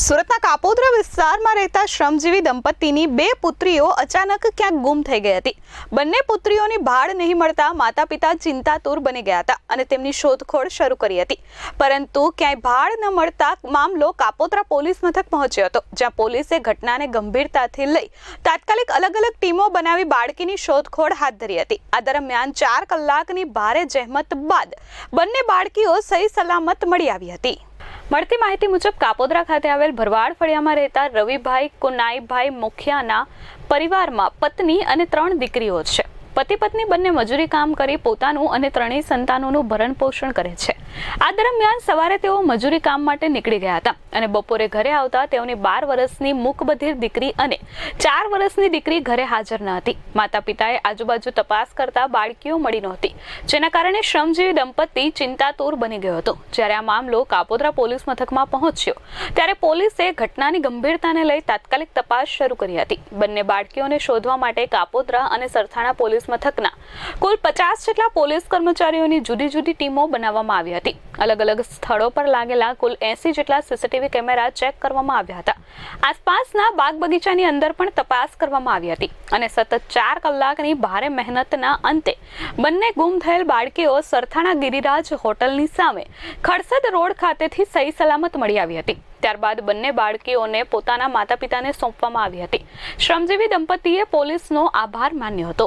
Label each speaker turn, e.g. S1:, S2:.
S1: સુરતના કાપોદ્રા વિસ્તારમાં રહેતા શ્રમજીવી દંપતીની બે પુત્રીઓ અચાનક ક્યાંક ગુમ થઈ ગઈ હતી. બંને પુત્રીઓની ભાડ નહીં મળતા માતા પિતા ચિંતાતુર બની ગયા હતા અને તેમની શોધખોળ શરૂ કરી હતી. પરંતુ ક્યાંય ભાડ ન મળતા મામલો કાપોદ્રા પોલીસ મથક પહોંચ્યો હતો, જ્યાં પોલીસે ઘટનાને ગંભીરતાથી લઈ તાત્કાલિક અલગ અલગ ટીમો બનાવી બાળકીની શોધખોળ હાથ ધરી હતી. આ દરમિયાન ચાર કલાકની ભારે જહેમત બાદ બંને બાળકીઓ સહી સલામત મળી આવી હતી. મળતી માહિતી મુજબ કાપોદરા ખાતે આવેલ ભરવાડ ફળિયામાં રહેતા રવિભાઈ કુનાઈભાઈ મુખિયાના પરિવારમાં પત્ની અને ત્રણ દીકરીઓ છે. પતિ પત્ની બંને મજૂરી કામ કરી પોતાનું અને ત્રણેય સંતાનોનું ભરણ પોષણ કરે છે. આ દરમિયાન સવારે તેઓ મજૂરી કામ માટે નીકળી ગયા હતા અને બપોરે ઘરે આવતા તેઓની બાર વર્ષની મૂકબધિર દીકરી અને ચાર વર્ષની દીકરી ઘરે હાજર ન હતી. માતા પિતાએ આજુબાજુ તપાસ કરતા બાળકીઓ મળી નહોતી, જેના કારણે શ્રમજીવી દંપતી ચિંતાતુર બની ગયો હતો. જ્યારે આ મામલો કાપોદ્રા પોલીસ મથકમાં પહોંચ્યો, ત્યારે પોલીસે ઘટનાની ગંભીરતાને લઈ તાત્કાલિક તપાસ શરૂ કરી હતી. બંને બાળકીઓને શોધવા માટે કાપોદ્રા અને સરથાણા પોલીસ મથકના. કુલ પચાસ જેટલા પોલીસ કર્મચારીઓની જુદી જુદી ટીમો બનાવવામાં આવી હતી. અલગ અલગ સ્થળો પર લાગેલા કુલ એસી જેટલા સીસીટીવી કેમેરા ચેક કરવામાં આવ્યા હતા. આસપાસના બાગ બગીચાની અંદર પણ તપાસ કરવામાં આવી હતી અને સતત ચાર કલાકની ભારે મહેનતના અંતે બંને ગુમ થયેલ બાળકીઓ સરથાણા ગિરિરાજ હોટલની સામે ખડસદ રોડ ખાતેથી સહી સલામત મળી આવી હતી. ત્યારબાદ બંને બાળકીઓને પોતાના માતા પિતાને સોંપવામાં આવી હતી. શ્રમજીવી દંપતીએ પોલીસનો આભાર માન્યો હતો.